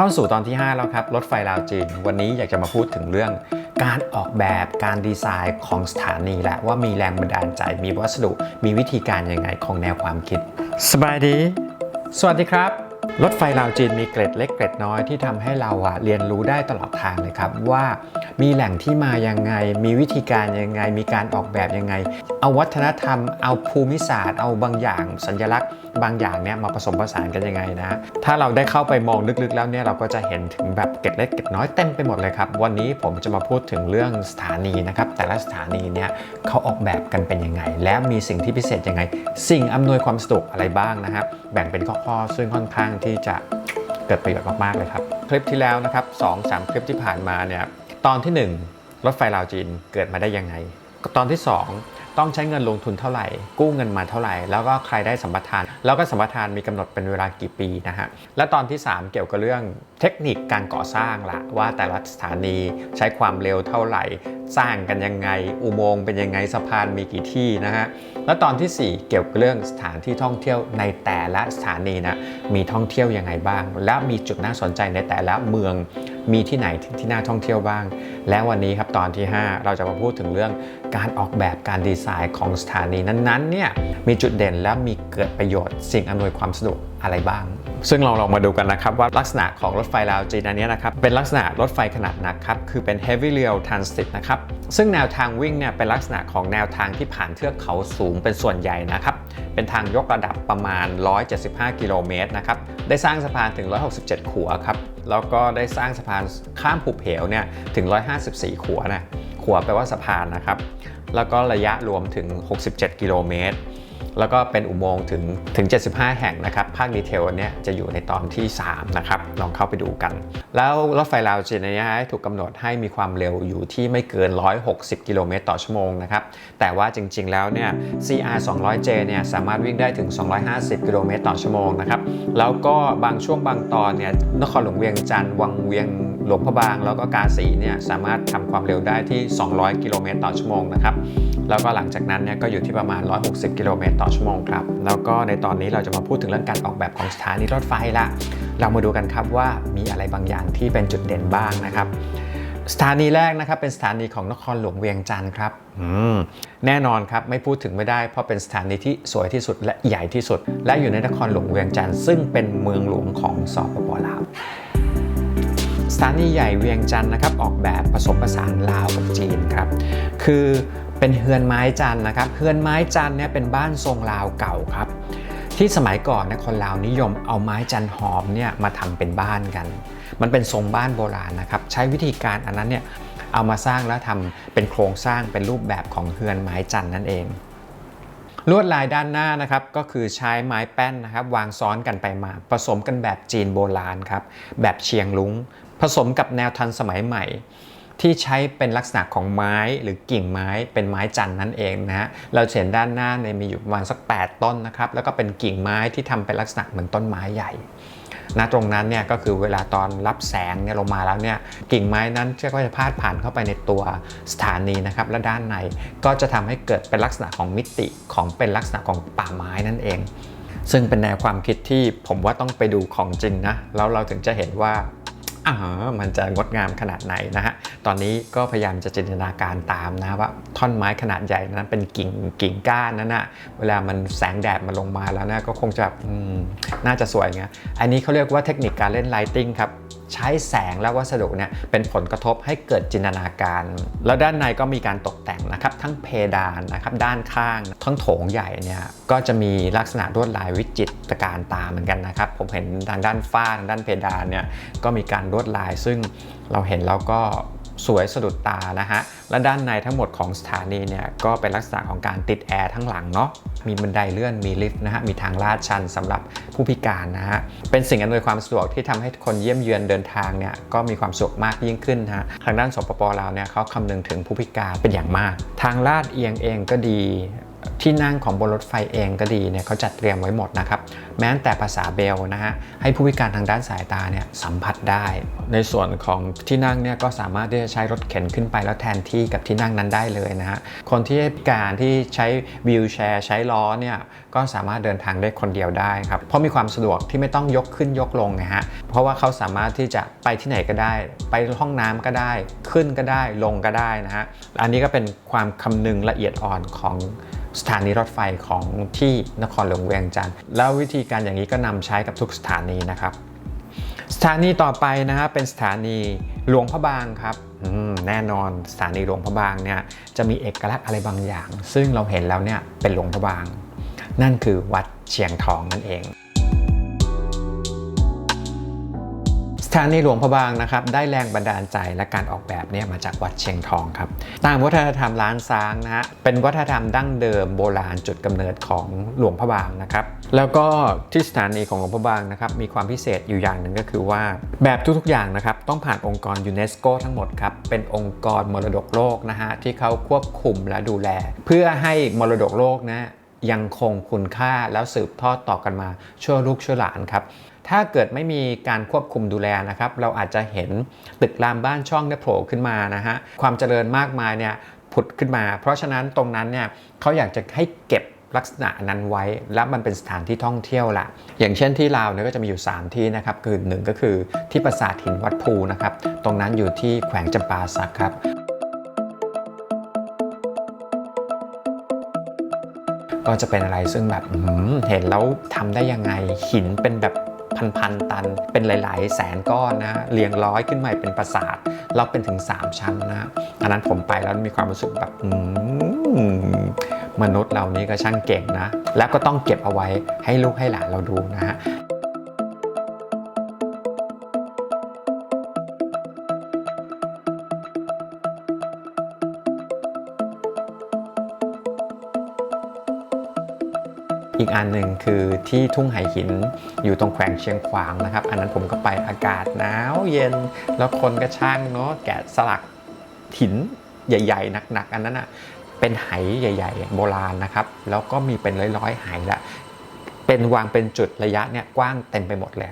เข้าสู่ตอนที่ 5 แล้วครับ รถไฟลาวจีน วันนี้อยากจะมาพูดถึงเรื่อง การออกแบบการดีไซน์ของสถานีและว่ามีแรงบันดาลใจ มีวัสดุ มีวิธีการยังไงของแนวความคิด สบายดี สวัสดีครับ รถไฟลาวจีนมีเกร็ดเล็กเกร็ดน้อยที่ทำให้เราอะเรียนรู้ได้ตลอดทางเลยครับ ว่ามีแหล่งที่มายังไง มีวิธีการยังไง มีการออกแบบยังไง เอาวัฒนธรรม เอาภูมิศาสตร์ เอาบางอย่าง สัญลักษณ์ บางอย่างเนี่ยมาผสมผสานกันยังไงนะถ้าเราได้เข้าไปมองลึกๆ แล้วเนี่ยเราก็จะเห็นถึงแบบเกร็ดเล็กเกร็ดน้อยเต็มไปหมดเลยครับวันนี้ผมจะมาพูดถึงเรื่องสถานีนะครับแต่ละสถานีเนี่ยเขาออกแบบกันเป็นยังไง และมีสิ่งที่พิเศษยังไง สิ่งอำนวยความสะดวกอะไรบ้างนะครับแบ่งเป็นข้อๆ ซึ่งค่อนข้างที่จะเกิดประโยชน์มากๆเลยครับ คลิปที่แล้วนะครับสองสามคลิปที่ผ่านมาเนี่ยตอนที่ 1 รถไฟลาวจีนเกิดมาได้ยังไง ตอนที่ 2 ต้องใช้เงินลงทุนเท่าไหร่ กู้เงินมาเท่าไหร่ แล้วก็ใครได้สัมปทาน แล้วก็สัมปทานมีกำหนดเป็นเวลากี่ปีนะฮะและตอนที่ 3 เกี่ยวกับเรื่องเทคนิคการก่อสร้างละว่าแต่ละสถานีใช้ความเร็วเท่าไหร่ สร้างกันยังไง อุโมงค์เป็นยังไงสะพานมีกี่ที่นะฮะแล้วตอนทีสี่ 4 เกี่ยวกับเรื่องสถานที่ท่องเที่ยวในแต่ละสถานีนะมีท่องเที่ยวยังไงบ้าง และมีจุดน่าสนใจในแต่ละเมืองมีที่ไหนที่น่าท่องเที่ยวบ้าง และวันนี้ครับตอนที่ 5 เราจะมาพูดถึงเรื่องการออกแบบการดีไซน์ของสถานีนั้นๆเนี่ยมีจุดเด่นและมีเกิดประโยชน์สิ่งอำนวยความสะดวกอะไรบ้าง ซึ่งเราลองมาดูกันนะครับว่าลักษณะของรถไฟลาวจีนอันนี้นะครับเป็นลักษณะรถไฟขนาดหนักครับคือเป็น heavy rail transit นะครับซึ่งแนวทางวิ่งเนี่ยเป็นลักษณะของแนวทางที่ผ่านเทือกเขาสูงเป็นส่วนใหญ่นะครับเป็นทางยกระดับประมาณ 175 กิโลเมตรนะครับได้สร้างสะพานถึง 167 ขัวครับแล้วก็ได้สร้างสะพานข้ามภูเหวเนี่ยถึง54 ขัวนะขัวแปลว่าสะพานนะครับ แล้วก็ระยะรวมถึง 67 กิโลเมตร แล้วก็เป็นอุโมงค์ถึงถึง 75 แห่งนะครับ ภาคดีเทลอันเนี้ยจะอยู่ในตอนที่ 3 นะครับ ลองเข้าไปดูกัน แล้วรถไฟลาวจีนอันเนี้ยถูกกำหนดให้มีความเร็วอยู่ที่ไม่เกิน 160 กิโลเมตรต่อชั่วโมงนะครับ แต่ว่าจริงๆ แล้วเนี่ย CR 200J เนี่ยสามารถวิ่งได้ถึง 250 กิโลเมตรต่อชั่วโมงนะครับ แล้วก็บางช่วงบางตอนเนี่ยนครหลวงเวียงจันทร์วังเวียง หลวงพระบางแล้วก็กาสีเนี่ยสามารถทำความเร็วได้ที่ 200 กิโลเมตรต่อชั่วโมงนะครับแล้วก็หลังจากนั้นเนี่ยก็อยู่ที่ประมาณ 160 กิโลเมตรต่อชั่วโมงครับแล้วก็ในตอนนี้เราจะมาพูดถึงเรื่องการออกแบบของสถานีรถไฟละเรามาดูกันครับว่ามีอะไรบางอย่างที่เป็นจุดเด่นบ้างนะครับสถานีแรกนะครับเป็นสถานีของนครหลวงเวียงจันทร์ครับแน่นอนครับไม่พูดถึงไม่ได้เพราะเป็นสถานีที่สวยที่สุดและใหญ่ที่สุด และอยู่ในนครหลวงเวียงจันทร์ซึ่งเป็นเมืองหลวงของสปปลาว ถานีใหญ่เวียงจันทร์นะครับออกแบบผสมผสานลาวกับจีนครับคือเป็นเฮือนไม้จันทร์นะครับเฮือนไม้จันทร์เนี่ยเป็นบ้านทรงลาวเก่าครับที่สมัยก่อนนี่ยคนลาวนิยมเอาไม้จันหอมเนี่ยมาทำเป็นบ้านกัน มันเป็นทรงบ้านโบราณนะครับใช้วิธีการอันนั้นเนี่ยเอามาสร้างแล้วทำเป็นโครงสร้างเป็นรูปแบบของเฮือนไม้จันนั่นเอง ลวดลายด้านหน้านะครับก็คือใช้ไม้แป้นนะครับวางซ้อนกันไปมาผสมกันแบบจีนโบราณครับแบบเชียงลุง ผสมกับแนวทันสมัยใหม่ ที่ใช้เป็นลักษณะของไม้หรือกิ่งไม้เป็นไม้จันนั่นเองนะฮะเราเห็นด้านหน้าเนี่ยมีอยู่ประมาณสัก 8 ต้นนะครับแล้วก็เป็นกิ่งไม้ที่ทำเป็นลักษณะเหมือนต้นไม้ใหญ่ณตรงนั้นเนี่ยก็คือเวลาตอนรับแสงเนี่ยลงมาแล้วเนี่ยกิ่งไม้นั้นก็จะพาดผ่านเข้าไปในตัวสถานีนะครับและด้านในก็จะทำให้เกิดเป็นลักษณะของมิติของเป็นลักษณะของป่าไม้นั่นเอง ซึ่งเป็นแนวความคิดที่ผมว่าต้องไปดูของจริงนะแล้วเราถึงจะเห็นว่า อ่ามันจะงดงามขนาดไหนนะฮะ ตอนนี้ก็พยายามจะจินตนาการตามนะว่าท่อนไม้ขนาดใหญ่นั้นเป็นกิ่งกิ่งก้านนั่นนะเวลามันแสงแดดมาลงมาแล้วนะก็คงจะน่าจะสวยไงอันนี้เขาเรียกว่าเทคนิคการเล่นไลติงครับ ใช้แสงและวัสดุเนี่ยเป็นผลกระทบให้เกิดจินตนาการ แล้วด้านในก็มีการตกแต่งนะครับ ทั้งเพดานนะครับด้านข้างทั้งโถงใหญ่เนี่ยก็จะมีลักษณะลวดลายวิจิตรการตาเหมือนกันนะครับ ผมเห็นทางด้านฝ้าทางด้านเพดานเนี่ยก็มีการลวดลาย ซึ่งเราเห็นแล้วก็สวยสะดุดตานะฮะและด้านในทั้งหมดของสถานีเนี่ยก็เป็นลักษณะของการติดแอร์ทั้งหลังเนาะ มีบันไดเลื่อนมีลิฟต์นะฮะมีทางลาดชันสำหรับผู้พิการนะฮะเป็นสิ่งอำนวยความสะดวกที่ทำให้คนเยี่ยมเยือนเดินทางเนี่ยก็มีความสุขมากยิ่งขึ้นนะฮะทางด้านสปปลาวเนี่ยเขาคำนึงถึงผู้พิการเป็นอย่างมาก ทางลาดเอียงเองก็ดี ที่นั่งของบนรถไฟเองก็ดีเนี่ยเขาจัดเตรียมไว้หมดนะครับแม้แต่ภาษาเบลนะฮะให้ผู้พิการทางด้านสายตาเนี่ยสัมผัสได้ ในส่วนของที่นั่งเนี่ยก็สามารถที่จะใช้รถเข็นขึ้นไปแล้วแทนที่กับที่นั่งนั้นได้เลยนะฮะคนที่พิการที่ใช้วีลแชร์ใช้ล้อเนี่ยก็สามารถเดินทางได้คนเดียวได้ครับเพราะมีความสะดวกที่ไม่ต้องยกขึ้นยกลงนะฮะเพราะว่าเขาสามารถที่จะไปที่ไหนก็ได้ ไปห้องน้ำก็ได้ขึ้นก็ได้ลงก็ได้นะฮะอันนี้ก็เป็นความคำนึงละเอียดอ่อนของสถานีรถไฟของที่นครหลวงเวียงจันทร์แล้ววิธีการอย่างนี้ก็นำใช้กับทุกสถานีนะครับ สถานีต่อไปนะครับเป็นสถานีหลวงพระบางครับแน่นอนสถานีหลวงพระบางเนี่ยจะมีเอกลักษณ์อะไรบางอย่าง ซึ่งเราเห็นแล้วเนี่ยเป็นหลวงพระบาง นั่นคือวัดเชียงทองนั่นเอง สถานีหลวงพระบางนะครับได้แรงบันดาลใจและการออกแบบเนี่ยมาจากวัดเชียงทองครับตามวัฒนธรรมล้านซ้างนะฮะเป็นวัฒนธรรมดั้งเดิมโบราณจุดกำเนิดของหลวงพระบางนะครับแล้วก็ที่สถานีของหลวงพระบางนะครับมีความพิเศษอยู่อย่างหนึ่งก็คือว่า แบบทุกๆอย่างนะครับต้องผ่านองค์กรยูเนสโกทั้งหมดครับเป็นองค์กรมรดกโลกนะฮะที่เขาควบคุมและดูแล เพื่อให้มรดกโลกนะยังคงคุณค่าแล้วสืบทอดต่อกันมาชั่วลูกชั่วหลานครับ ถ้าเกิดไม่มีการควบคุมดูแลนะครับ เราอาจจะเห็นตึกรามบ้านช่องเนี่ยโผล่ขึ้นมานะฮะความเจริญมากมายเนี่ยผุดขึ้นมา เพราะฉะนั้นตรงนั้นเนี่ยเขาอยากจะให้เก็บลักษณะนั้นไว้ และมันเป็นสถานที่ท่องเที่ยวละอย่างเช่นที่ลาวเนี่ยก็จะมีอยู่ 3 ที่นะครับ คือหนึ่งก็คือที่ปราสาทหินวัดภูนะครับ ตรงนั้นอยู่ที่แขวงจำปาสักครับก็จะเป็นอะไรซึ่งแบบเห็นแล้วทำได้ยังไงหินเป็นแบบ พันๆตัน เป็นหลาย ๆ แสนก้อนนะเรียงร้อยขึ้นมาเป็นปราสาทแล้วเป็นถึง 3 ชั้นนะอันนั้นผมไปแล้วมีความรู้สึกแบบอืมมนุษย์เรานี้ก็ช่างเก่งนะ แล้วก็ต้องเก็บเอาไว้ให้ลูกให้หลานเราดูนะฮะ อีกอันหนึ่งคือที่ทุ่งไหหินอยู่ตรงแขวงเชียงขวางนะครับ อันนั้นผมก็ไปอากาศหนาวเย็น แล้วคนก็ช่างเนาะแกะสลักหินใหญ่ๆหนักๆ อันนั้นอะเป็นไหใหญ่ ๆ โบราณนะครับ แล้วก็มีเป็นร้อยๆไหละเป็นวางเป็นจุดระยะเนี่ยกว้างเต็มไปหมดเลย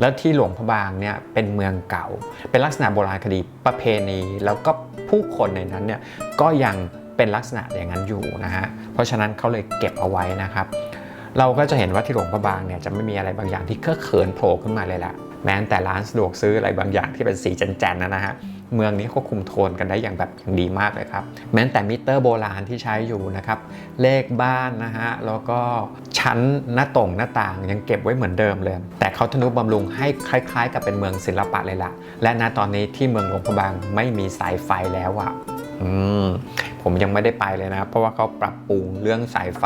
แล้วที่หลวงพระบางเนี่ยเป็นเมืองเก่า เป็นลักษณะโบราณคดีประเพณี แล้วก็ผู้คนในนั้นเนี่ยก็ยังเป็นลักษณะอย่างนั้นอยู่นะฮะเพราะฉะนั้นเขาเลยเก็บเอาไว้นะครับ เราก็จะเห็นว่าที่หลวงพระบางเนี่ยจะไม่มีอะไรบางอย่างที่เคอะเขินโผล่ขึ้นมาเลยละแม้แต่ร้านสะดวกซื้ออะไรบางอย่างที่เป็นสีแจนๆนะนะฮะ เมืองนี้ควบคุมโทนกันได้อย่างแบบอย่างดีมากเลยครับแม้แต่มิเตอร์โบราณที่ใช้อยู่นะครับเลขบ้านนะฮะแล้วก็ชั้นหน้าต่งหน้าต่างยังเก็บไว้เหมือนเดิมเลย แต่เขาทนุบำรุงให้คล้าย ๆ กับเป็นเมืองศิลปะเลยละและณตอนนี้ที่เมืองหลวงพระบางไม่มีสายไฟแล้วอะอืมผมยังไม่ได้ไปเลยนะ เพราะว่าเขาปรับปรุงเรื่องสายไฟ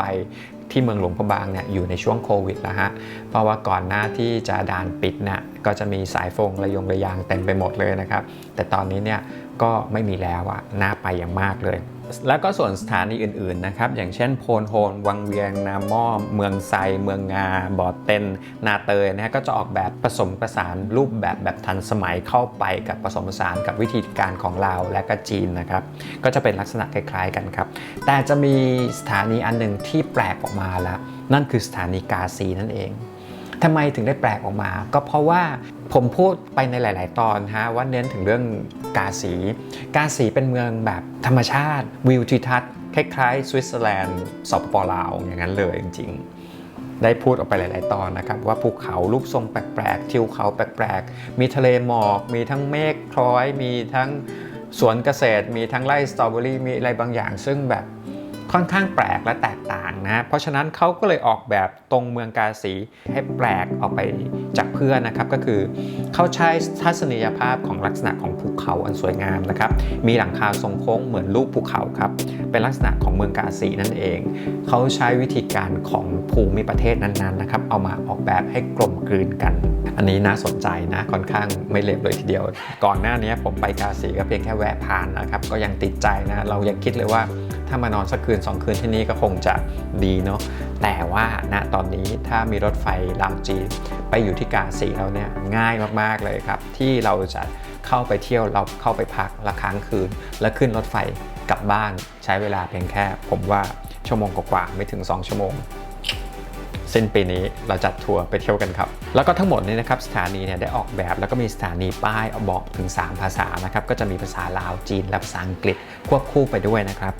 ที่เมืองหลวงพระบางเนี่ยอยู่ในช่วงโควิดแล้วฮะ เพราะว่าก่อนหน้าที่จะด่านปิดเนี่ยก็จะมีสายฟงระยงระยางเต็มไปหมดเลยนะครับ แต่ตอนนี้เนี่ยก็ไม่มีแล้วอะน่าไปอย่างมากเลย แล้วก็ส่วนสถานีอื่นๆนะครับอย่างเช่นโพนโฮนวังเวียง นามอมเมืองไซ เมืองงาบ่อเต็น นาเตยนะฮะก็จะออกแบบผสมผสานรูปแบบแบบทันสมัยเข้าไปกับผสมผสานกับวิธีการของลาวและก็จีนนะครับก็จะเป็นลักษณะคล้ายๆกันครับ แต่จะมีสถานีอันหนึ่งที่แปลกออกมาแล้ว นั่นคือสถานีกาซีนั่นเองทำไมถึงได้แปลกออกมา ก็เพราะว่า ผมพูดไปในหลาย ๆ ตอนฮะว่าเน้นถึงเรื่องกาสี กาสีเป็นเมืองแบบธรรมชาติ วิวทิวทัศน์คล้ายๆสวิตเซอร์แลนด์สปปลาวอย่างนั้นเลยจริง ๆ ได้พูดออกไปหลาย ๆ ตอนนะครับ ว่าภูเขารูปทรงแปลก ๆ ทิวเขาแปลก ๆ มีทะเลหมอก มีทั้งเมฆคล้อย มีทั้งสวนเกษตร มีทั้งไร่สตรอเบอรี่มีอะไรบางอย่าง ซึ่งแบบ ค่อนข้างแปลกและแตกต่างนะ เพราะฉะนั้นเขาก็เลยออกแบบตรงเมืองกาสีให้แปลกออกไปจากเพื่อนนะครับ ก็คือเขาใช้ทัศนียภาพของลักษณะของภูเขาอันสวยงามนะครับ มีหลังคาทรงโค้งเหมือนรูปภูเขาครับ เป็นลักษณะของเมืองกาสีนั่นเอง เขาใช้วิธีการของภูมิประเทศนั้นๆนะครับ เอามาออกแบบให้กลมกลืนกัน อันนี้น่าสนใจนะ ค่อนข้างไม่เลวเลยทีเดียว ก่อนหน้านี้ผมไปกาสีก็เพียงแค่แวะผ่านนะครับ ก็ยังติดใจนะ เรายังคิดเลยว่า ถ้ามานอนสักคืน 2 คืนที่นี่ก็คงจะดีเนาะแต่ว่าณตอนนี้ถ้ามีรถไฟลาวจีนไปอยู่ที่กาสีเราเนี่ยง่ายมากๆเลยครับ ที่เราจะเข้าไปเที่ยวเราเข้าไปพักละค้างคืน แล้วขึ้นรถไฟกลับบ้านใช้เวลาเพียงแค่ ผมว่าชั่วโมงกว่าๆไม่ถึง 2 ชั่วโมงสิ้นปีนี้เราจัดทัวร์ไปเที่ยวกันครับ แล้วก็ทั้งหมดนี้นะครับสถานีเนี่ยได้ออกแบบแล้วก็มีสถานีป้ายบอกถึง 3 ภาษานะครับก็จะมีภาษาลาวจีนและภาษาอังกฤษควบคู่ไปด้วยนะครับ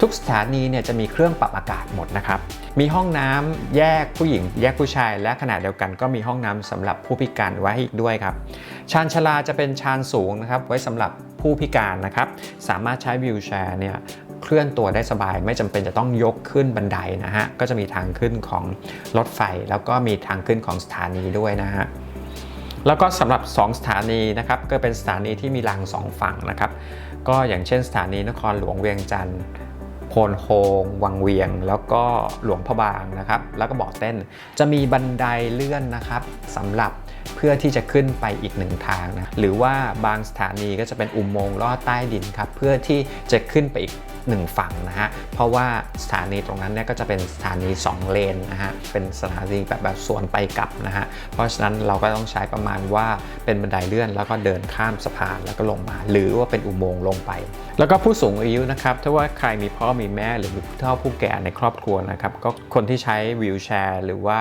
ทุกสถานีเนี่ยจะมีเครื่องปรับอากาศหมดนะครับ มีห้องน้ำแยกผู้หญิง แยกผู้ชาย และขณะเดียวกันก็มีห้องน้ำสำหรับผู้พิการไว้อีกด้วยครับ ชานชลาจะเป็นชานสูงนะครับไว้สำหรับผู้พิการนะครับ สามารถใช้วิวแชร์เนี่ยเคลื่อนตัวได้สบาย ไม่จำเป็นจะต้องยกขึ้นบันไดนะฮะ ก็จะมีทางขึ้นของรถไฟ แล้วก็มีทางขึ้นของสถานีด้วยนะฮะแล้วก็สำหรับ 2 สถานีนะครับก็เป็นสถานีที่มีรางสองฝั่งนะครับ ก็อย่างเช่นสถานีนครหลวงเวียงจันทร์ โพนโฮงวังเวียง แล้วก็หลวงพระบางนะครับ แล้วก็บ่อเต้น จะมีบันไดเลื่อนนะครับสำหรับเพื่อที่จะขึ้นไปอีกหนึ่งทางนะ หรือว่าบางสถานีก็จะเป็นอุโมงค์ลอดใต้ดินครับ เพื่อที่จะขึ้นไปอีก หนึ่งฝั่งนะฮะ เพราะว่าสถานีตรงนั้นเนี่ยก็จะเป็นสถานี 2 เลนนะฮะ เป็นสถานีแบบแบบสวนไปกลับนะฮะ เพราะฉะนั้นเราก็ต้องใช้ประมาณว่าเป็นบันไดเลื่อน แล้วก็เดินข้ามสะพานแล้วก็ลงมา หรือว่าเป็นอุโมงค์ลงไป แล้วก็ผู้สูงอายุนะครับ ถ้าว่าใครมีพ่อมีแม่หรือผู้เฒ่าผู้แก่ในครอบครัวนะครับ ก็คนที่ใช้วีลแชร์ หรือว่า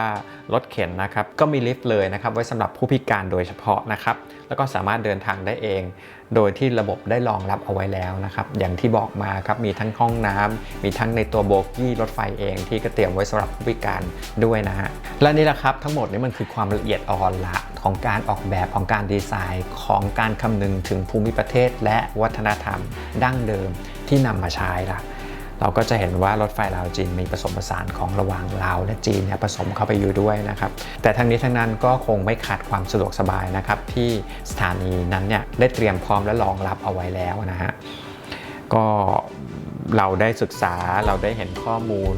รถเข็นนะครับ ก็มีลิฟต์เลยนะครับ ไว้สำหรับผู้พิการโดยเฉพาะนะครับแล้วก็สามารถเดินทางได้เอง โดยที่ระบบได้รองรับเอาไว้แล้วนะครับ อย่างที่บอกมาครับมีทั้งห้องน้ำมีทั้งในตัวโบกี้รถไฟเองที่ก็เตรียมไว้สำหรับผู้พิการด้วยนะฮะและนี่แหละครับทั้งหมดนี้มันคือความละเอียดอ่อนละของการออกแบบของการดีไซน์ของการคำนึงถึงภูมิประเทศ และวัฒนธรรมดั้งเดิมที่นำมาใช้ละ เราก็จะเห็นว่ารถไฟลาวจีนมีผสมผสานของระหว่างลาวและจีนเนี่ยผสมเข้าไปอยู่ด้วยนะครับแต่ทั้งนี้ทั้งนั้นก็คงไม่ขาดความสะดวกสบายนะครับที่สถานีนั้นเนี่ยได้เตรียมพร้อมและรองรับเอาไว้แล้วนะฮะก็เราได้ศึกษาเราได้เห็นข้อมูล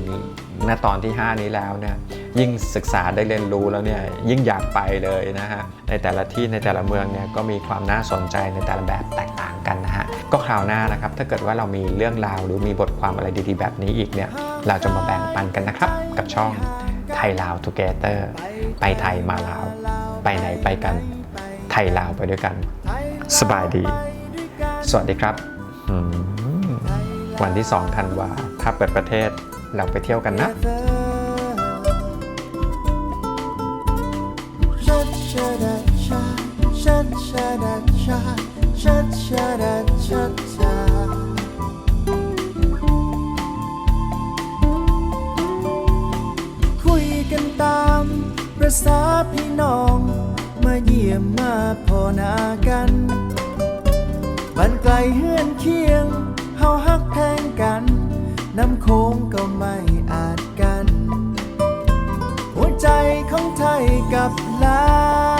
ณตอนที่ 5 นี้แล้วเนี่ยยิ่งศึกษาได้เรียนรู้แล้วเนี่ยยิ่งอยากไปเลยนะฮะในแต่ละที่ในแต่ละเมืองเนี่ยก็มีความน่าสนใจในแต่ละแบบแตกต่างกันนะฮะ ก็คราวหน้านะครับ ถ้าเกิดว่าเรามีเรื่องราวหรือมีบทความอะไรดีๆ แบบนี้อีกเนี่ย เราจะมาแบ่งปันกันนะครับ กับช่องไทยลาวทูเกเตอร์ไปไทยมาลาว ไปไหนไปกัน ไทยลาวไปด้วยกัน สบายดี สวัสดีครับ วันที่2ธันวาถ้าเปิดประเทศเราไปเที่ยวกันนะ Sha sha da sha, sha sha da sha, sha sha da sha าพี่น้อง มาเยี่ยมมาพอนากันบ้านไกลเฮือนเคียง เฮาฮักแทงกัน น้ำโค้งก็ไม่อาจกัน หัวใจของไทยกับลา